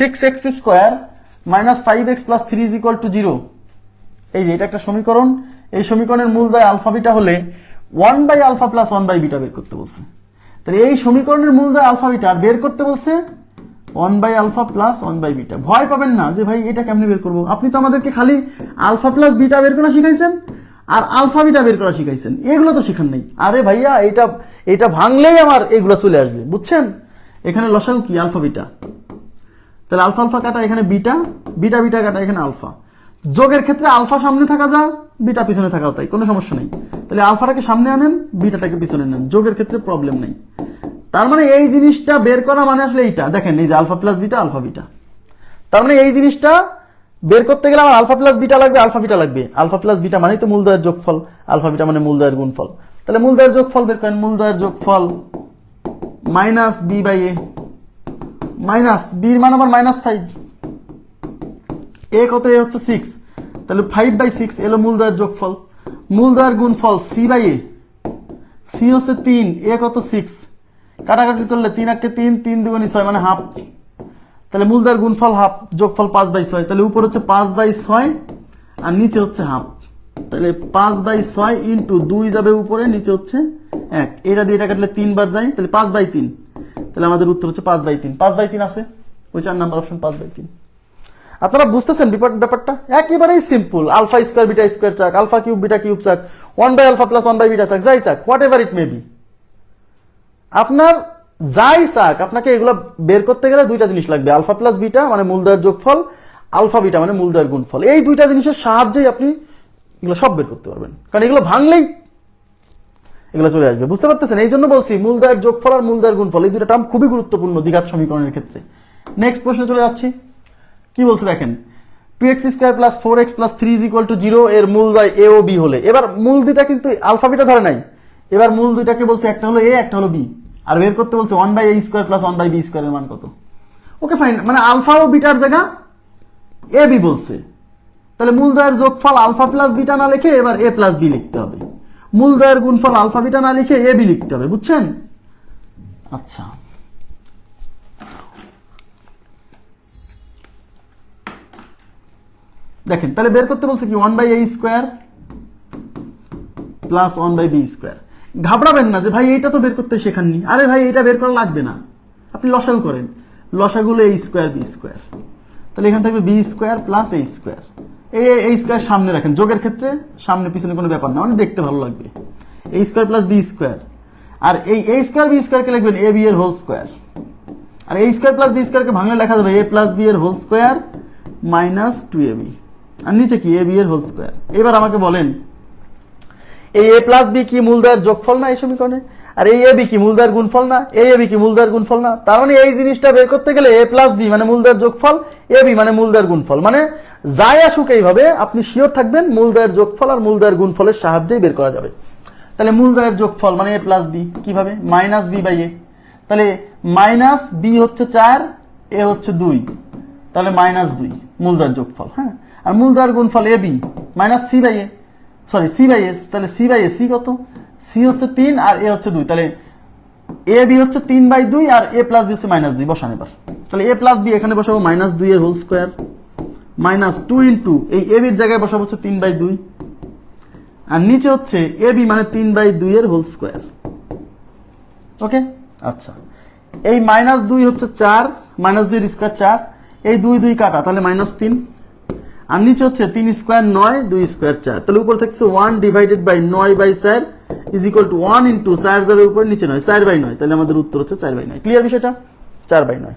Six x square minus five x plus three is equal to zero এই যে, এটা একটা সমীকরণ। এই সমীকরণের মূল দায় আলফা বিটা হলে one by alpha plus one by beta বের করতে বলছে। তাহলে এই সমীকরণের মূল দায় আলফা বিটা, আর বের করতে বলছে one by alpha plus one by beta. ভয় পাবেন না যে, ভাই, এটা কেমনি বের করব? আপনি তো আমাদেরকে খালি আলফা প্লাস বিটা বের করা শিখাইছেন, আর আলফা বিটা বের করা শিখাইছেন। এগুলো তো শিখান নেই। আরে ভাইয়া, এটা এটা ভাঙলেই আমার এগুলো চলে আসবে, বুঝছেন? এখানে লসাগু কি আলফা বিটা? তাহলে আলফা আলফা কাটা এখানে বিটা বিটা বিটা কাটা এখানে আলফা। যোগের ক্ষেত্রে আলফা সামনে থাকা যা, বিটা পিছনে থাকাও তাই, কোনো সমস্যা নেই। তাহলে আলফাটাকে সামনে আনেন, বিটাটাকে পিছনে নেন, যোগের ক্ষেত্রে প্রবলেম নেই। তার মানে এই জিনিসটা বের করা মানে আসলে এইটা। দেখেন, এই যে alpha plus beta, alpha beta. তার মানে এই জিনিসটা বের করতে গেলে আমার আলফা প্লাস বিটা লাগবে, আলফা বিটা লাগবে। আলফা প্লাস বিটা মানেই তো মূলদয়ের যোগফল, আলফা বিটা মানে মূলদয়ের গুণফল। তাহলে মূলদয়ের যোগফল বের করেন, মূলদয়ের যোগফল minus B by A. Minus বির মান আবার মাইনাস ফাইভ এ কত? এ হচ্ছে সিক্স তাহলে ফাইভ বাই সিক্স এলো মূলদয়ের যোগফল। মূলদয়ের গুণফল সি বাই এ সি হচ্ছে তিন এ কত? সিক্স কাটাকাটি করলে তিন একে তিন তিন দুগুণি ছয় মানে হাফ তাহলে মূলদয়ের গুণফল হাফ যোগফল পাঁচ বাই ছয়। তাহলে উপর হচ্ছে পাঁচ বাই ছয়, আর নিচে হচ্ছে হাফ তাহলে পাঁচ বাই ছয় ইন্টু দুই যাবে উপরে, নিচে হচ্ছে এক। এটা দিয়ে এটা কাটলে তিনবার যায়, তাহলে পাঁচ বাই তিন। তাহলে আমাদের উত্তর হচ্ছে পাঁচ বাই তিন। পাঁচ বাই তিন আছে? ওই চার নাম্বার অপশন পাঁচ বাই তিন। আপনারা বুঝতেছেন ব্যাপার- ব্যাপারটা? একেবারেই simple alpha square beta square চাক আলফা কিউব বিটা কিউব চাক one by alpha plus one by beta চাক, যাই চাক whatever it may be আপনার যাই চাক, আপনাকে এগুলো বের করতে গেলে দুইটা জিনিস লাগবে। আলফা প্লাস বিটা মানে মূলদয়ের যোগফল আলফা বিটা মানে মূলদয়ের গুণফল। এই দুইটা জিনিসের সাহায্যেই আপনি এগুলো সব বের করতে পারবেন। কারণ এগুলো ভাঙলেই এগুলো চলে আসবে। বুঝতে পারতেছেন? এই জন্য বলছি মূলদয়ের যোগফল আর মূলদয়ের গুণফল, এই দুটো টার্ম খুবই গুরুত্বপূর্ণ দ্বিঘাত সমীকরণের ক্ষেত্রে। নেক্সট প্রশ্নে চলে যাচ্ছি। কি বলছে দেখেন? Two x square plus four x plus three is equal to zero এর মূল দয় এ ও বি হলে। এবার মূল দুইটা কিন্তু আলফাবিটা ধরে নাই। এবার মূল দুইটাকে বলছে একটা হলো এ একটা হলো বি আর বের করতে বলছে one by A square plus one by B স্কোয়ারের মান কত? ওকে ফাইন মানে আলফা ও বিটার জায়গা এ বি বলছে। তাহলে মূল দয়ের যোগফল আলফা প্লাস বিটা না লিখে এবার এ প্লাস বি লিখতে হবে। মূল দয়ের গুণফল আলফা বিটা না লিখে এ বি লিখতে হবে, বুঝছেন? আচ্ছা। দেখেন, তাহলে বের করতে বলছে কি one by A square plus one by B square ঘাবড়াবেন না যে ভাই, এইটা তো বের করতে শেখাননি। আরে ভাই এটা বের করা লাগবে না। আপনি লসাগু করেন। লসাগুলো এই স্কোয়ার বি স্কোয়ার তাহলে এখান থাকবে B square plus A square এই এই স্কোয়ার সামনে রাখেন। যোগের ক্ষেত্রে সামনে, পিছনে কোনো ব্যাপার না মানে দেখতে ভালো লাগবে। A square plus B square আর এই এ স্কোয়ার বি স্কোয়ারকে লিখবেন এ বি এর হোল স্কোয়ার আর এই স্কোয়ার প্লাস বি স্কোয়ারকে ভাঙলে লেখা যাবে এ প্লাস বি এর whole square minus two A B আর নিচে কি? এ বি এর হোল স্কোয়ার এবার আমাকে বলেন এই এ প্লাস বি কি মূলদয়ের যোগফল না এই সমীকরণে? আর এই এ বি কি মূলদয়ের গুণফল না? এই এ বি কি মূলদয়ের গুণফল না? তার মানে এই জিনিসটা বের করতে গেলে এ প্লাস বি মানে মূলদয়ের যোগফল এ বি মানে মূলদয়ের গুণফল। মানে যাই আসুক এইভাবে, আপনি শিওর থাকবেন মূলদয়ের যোগফল আর মূলদয়ের গুণফলের সাহায্যেই বের করা যাবে। তাহলে মূলদয়ের যোগফল মানে এ প্লাস বি কীভাবে? মাইনাস বি বাই এ তাহলে মাইনাস বি হচ্ছে চার এ হচ্ছে দুই। তাহলে মাইনাস দুই মূলদয়ের যোগফল হ্যাঁ? আর মূলদয়ের গুণফল A B minus C by A sorry C by S তাহলে সি বাই এস সি কত? সি হচ্ছে তিন আর এ হচ্ছে দুই, তাহলে এ বি হচ্ছে তিন বাই দুই আর এ প্লাস বি হচ্ছে মাইনাস দুই। বসান এবার। তাহলে এ প্লাস বি এখানে বসাবো মাইনাস দুই এর whole square minus two into এই এ বির জায়গায় বসাবো হচ্ছে তিন বাই দুই। আর নিচে হচ্ছে এ বি মানে তিন বাই দুই এর হোল স্কোয়ার ওকে আচ্ছা। এই মাইনাস দুই হচ্ছে চার মাইনাস দুই স্কোয়ার চার, এই দুই দুই কাটা, তাহলে মাইনাস তিন। আর নিচে হচ্ছে তিন স্কোয়ার নয়, দুই স্কোয়ার চার। তাহলে উপর থাকছে ওয়ান ডিভাইডেড বাই নয় by sir is equal to one into sir যাবে উপরে নিচে নয় চার বাই নয়। তাহলে আমাদের উত্তর হচ্ছে চার বাই নয়। ক্লিয়ার বিষয়টা? চার বাই নয়।